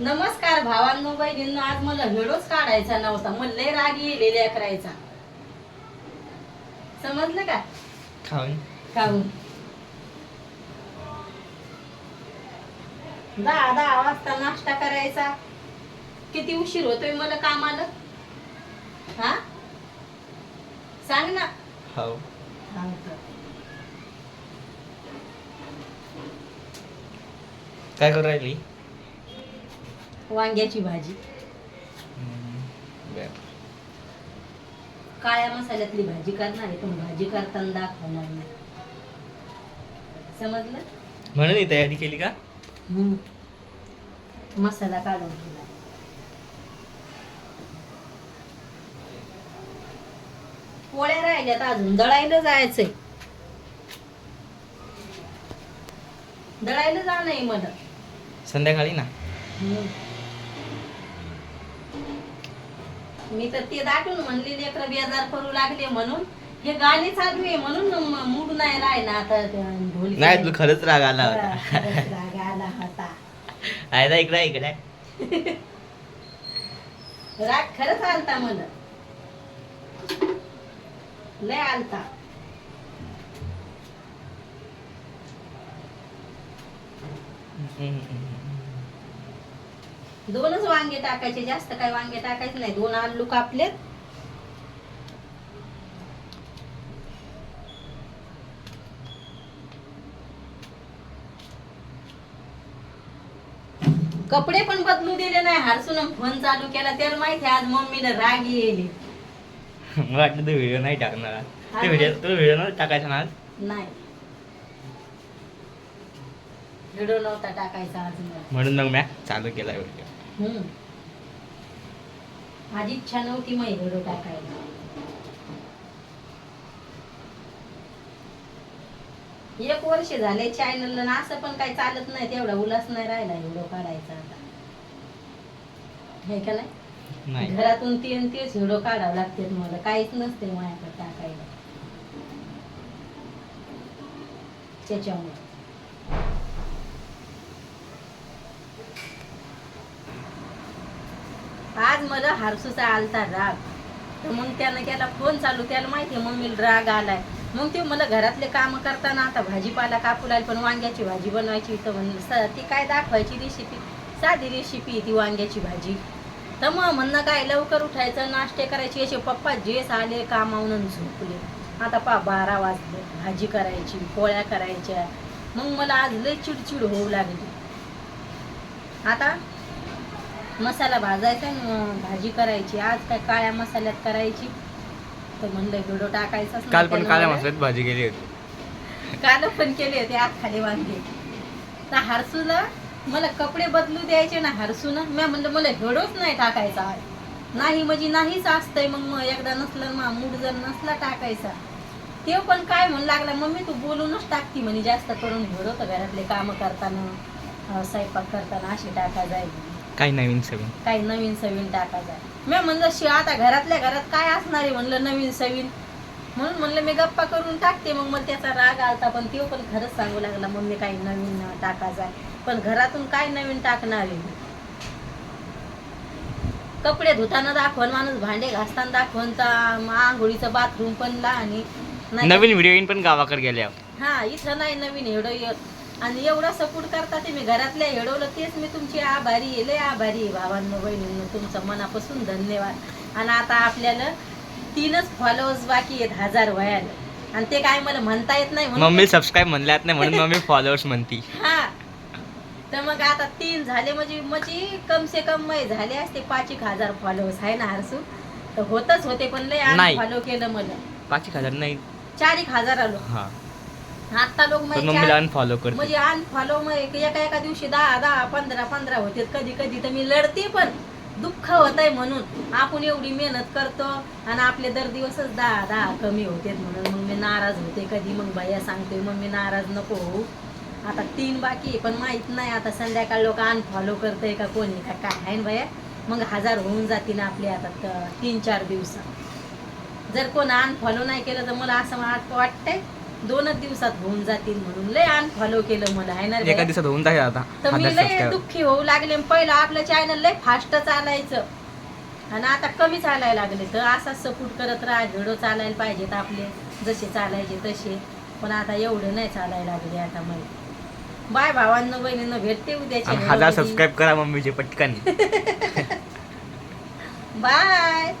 नमस्कार भावांनो बहिणींनो आज मला व्हिडिओच काढायचा नव्हता. मला लय राग येलेल्या करायचा समजलं का? खाऊन. काहून दहा दहा वाजता नाश्ता करायचा? किती उशीर होतोय मला कामाला? हा? सांग ना. हो. काय करू राहिली? वांग्याची भाजी. काळ्या मसाल्यातली भाजी करणार आहे पण भाजी करताना दाखवणार नाही. समजलं? म्हणून ही तयारी केली का? हम्म. मसाला काढून ठेवला. पोळ्या राहिल्यात अजून. दळायला जायचंय. दळायला जाणं आहे मला संध्याकाळी ना? हम्म. मी तर ते दाटून म्हणले लेकर बेजार करू लागले म्हणून. हे गाणे चालू आहे म्हणून मूड नाही राहिला आता. त्या ढोलकी नाही तू खरंच राग आला होता. खरंच राग आला होता. आहे ना इकडे इकडे? राग खरंच आलता मला लय आलता. दोनच वांगे टाकायचे जास्त काय वांगे टाकायचे नाही. दोन आलू कापलेत कपडे पण बदलू दिले नाही. हरसून फोन चालू केला. त्याला माहिती आज मम्मीला राग येईल. वाटलं तू व्हिडिओ नाही टाकणार. ते व्हिडिओ तू व्हिडिओ नाही टाकायचा ना आज? नाही. व्हिडिओ नव्हता टाकायचा मला म्हणून मग मी चालू केला व्हिडिओ हम्म. माझी इच्छा नव्हती मग व्हिडिओ टाकायला. एक वर्ष झाले चॅनलला असं पण काही चालत नाही तेवढा उल्हास नाही राहिला व्हिडिओ काढायचा आता. हे का नाही? नाही. घरातून तीन तेच व्हिडिओ काढावं लागते मला. काहीच नसते माझ्याकडे टाकायला. त्याच्यामुळे. आज मला हारसूचा आलता राग. तर मग त्यानं त्याला फोन चालू त्याला माहिती आहे मी राग आलाय. मग ते मला घरातले काम करताना आता भाजीपाला कापू लागली पण वांग्याची भाजी बनवायची तर म्हणलं ती काय दाखवायची रेसिपी साधी रेसिपी ती वांग्याची भाजी. तर मग म्हणणं काय लवकर उठायचं नाश्ते करायचे. असे पप्पा जेस आले कामावून झोपले. आता पा बारा वाजले भाजी करायची पोळ्या करायच्या. मग मला आज लय चिडचिड होऊ लागली. आता मसाला भाजायचा आणि मग भाजी करायची. आज काय काळ्या मसाल्यात करायची. तर म्हणलं व्हिडिओ टाकायचाच नाही काल पण काळ्या मसाल्यात भाजी केली होती. काल पण केले होते आत खाली वांगे. तर हरसूला मला कपडे बदलू द्यायचे ना हरसून. मी म्हणलं मला व्हिडिओच नाही टाकायचा. आज. नाही म्हणजे नाहीच असतंय. मग मग एकदा नसलं ना मूड जर नसला टाकायचा. ते पण काय म्हणू लागला मम्मी तू बोलूनच टाकती म्हणे जास्त करून तर घरातले कामं करताना स्वयंपाक करताना अशी टाका जाईल काही नवीन सवीन काही नवीन सवीन टाकायचा मी म्हणलं शि आता घरातल्या घरात काय असणार आहे? म्हणलं नवीन सवीन म्हणून म्हणलं मी गप्पा करून टाकते. मग मला त्याचा राग आलता पण तो पण खरंच सांगू लागला मम्मी काही नवीन टाकायचा पण घरातून काय नवीन टाकणार आहे? कपडे धुताना दाखवून माणूस भांडे घासताना दाखवून तर आंघोळीचं बाथरूम पण लहान आहे. नाही तर- नवीन व्हिडिओ येईन पण गावाकडे गेल्यावर. हा इथं नाही नवीन एवढं आणि एवढा सपोर्ट करता ते मी घरातल्या एवढवलं तेच मी तुमची आभारी आहे लय आभारी आहे भावांनो बहिणींनो तुमचं मनापासून धन्यवाद. आणि आता आपल्याला तीनच फॉलोअर्स बाकी आहेत हजार वयाला आणि ते काय मला म्हणता येत नाही म्हणून मम्मी सबस्क्राईब म्हणल्यात नाही म्हणून मम्मी फॉलोअर्स म्हणती. हा. तर मग आता तीन झाले म्हणजे म्हणजे कम से कम मै झाले असते पाच एक हजार फॉलोअर्स आहे ना हरसू तर होतच होते पण लय नाही. फॉलो केलं मला. पाच एक हजार नाही. चार एक हजार आलो. हा. आता लोक चार- अनफॉलो करते म्हणजे अनफॉलो मग एका एका दिवशी दहा दहा पंधरा पंधरा होते कधी कधी तर मी लढते पण दुःख होत आहे म्हणून. आपण एवढी मेहनत करतो आणि आपले दर दिवसच दहा दहा कमी होते म्हणून. मग मी नाराज होते कधी. मग भैया सांगते मग मी नाराज नको होऊ. आता तीन बाकी पण माहीत नाही आता संध्याकाळ लोक अनफॉलो करते का कोणी का काय आहे ना भैया मग हजार होऊन जातील आपले आता तीन चार दिवसात जर कोण अनफॉलो नाही केलं तर मला असं वाट- वाटतंय दोनच दिवसात होऊन जातील म्हणून लय अनफॉलो केलं मला आहे ना रे? एका? दिवसात होऊन जाईल आता. तर मी लय दुःखी होऊ लागले पहिलं आपलं चॅनल लय फास्ट चालायचं. आणि आता कमी चालायला लागले तर असाच सपोर्ट करत राहा व्हिडिओ चालायला पाहिजेत आपले. जसे चालायचे तसे. पण आता एवढं नाही चालायला लागले आता माहिती बाय भावांना बहिणीनं भेटते उद्याच्या आणि हजार सबस्क्राईब करा मम्मीचे पटकन. बाय.